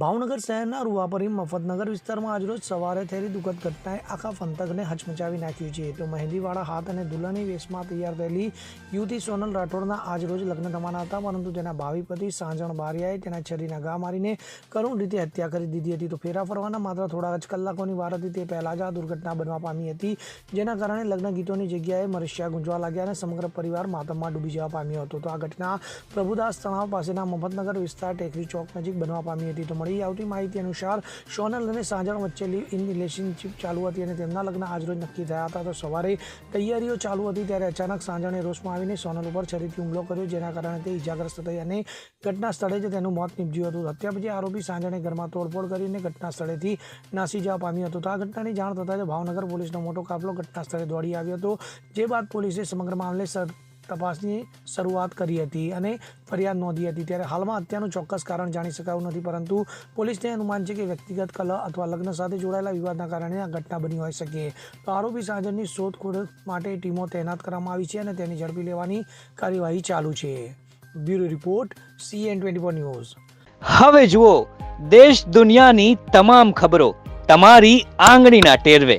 ભાવનગર શહેરના રૂવાપરી મફતનગર વિસ્તારમાં આજરોજ સવારે થયેલી દુઃખદ ઘટનાએ આખા પંથકને હચમચાવી નાખ્યું છે. તો મહેંદીવાળા હાથ અને દુલ્હની વેશમાં તૈયાર થયેલી યુવતી સોનલ રાઠોડના આજરોજ લગ્ન થવાના હતા, પરંતુ તેના ભાવિ પતિ સાંજણ બારિયાએ તેના છરીના ઘા મારીને કરુણ રીતે હત્યા કરી દીધી હતી. તો ફેરા ફરવાના માત્ર થોડા જ કલાકોની વાર હતી, તે પહેલાં જ આ દુર્ઘટના બનવા પામી હતી, જેના કારણે લગ્ન ગીતોની જગ્યાએ મરશિયા ગુંજવા લાગ્યા અને સમગ્ર પરિવાર માતમમાં ડૂબી જવા પામ્યો હતો. તો આ ઘટના પ્રભુદાસ તણાવ પાસેના મફતનગર વિસ્તાર ટેકરી ચોક નજીક બનવા પામી હતી. તો મળી આવતી માહિતી અનુસાર સોનલ અને સાંજણ વચ્ચે ઇન રિલેશનશીપ ચાલુ હતી અને તેમના લગ્ન આજરોજ નક્કી થયા હતા. તો સવારે તૈયારીઓ ચાલુ હતી ત્યારે અચાનક સાંજણે રોષમાં આવીને સોનલ ઉપર છરીથી હુમલો કર્યો, જેના કારણે તે ઇજાગ્રસ્ત થઈ અને ઘટના સ્થળે જ તેનું મોત નીપજ્યું હતું. હત્યા પછી આરોપી સાંજણે ઘરમાં તોડફોડ કરીને ઘટના સ્થળેથી નાસી જવા પામ્યો હતો. તો આ ઘટનાની જાણ થતાં જ ભાવનગર પોલીસનો મોટો કાફલો ઘટના સ્થળે દોડી આવ્યો હતો. જે બાદ પોલીસે સમગ્ર મામલે તપાસની શરૂઆત કરી હતી અને ફરિયાદ નોંધી હતી. ત્યારે હાલમાં હત્યાનું ચોક્કસ કારણ જાણી શકાયું નથી, પરંતુ પોલીસને અનુમાન છે કે વ્યક્તિગત કલહ અથવા લગ્ન સાથે જોડાયેલા વિવાદના કારણે આ ઘટના બની હોઈ શકે. તો આરોપી સાજનની શોધખોળ માટે ટીમો તૈનાત કરવામાં આવી છે અને તેની ઝડપી લેવાની કાર્યવાહી ચાલુ છે. Bureau report CN twenty four news. હવે જુઓ, દેશ દુનિયાની તમામ ખબરો તમારી આંગળીના ટેરવે.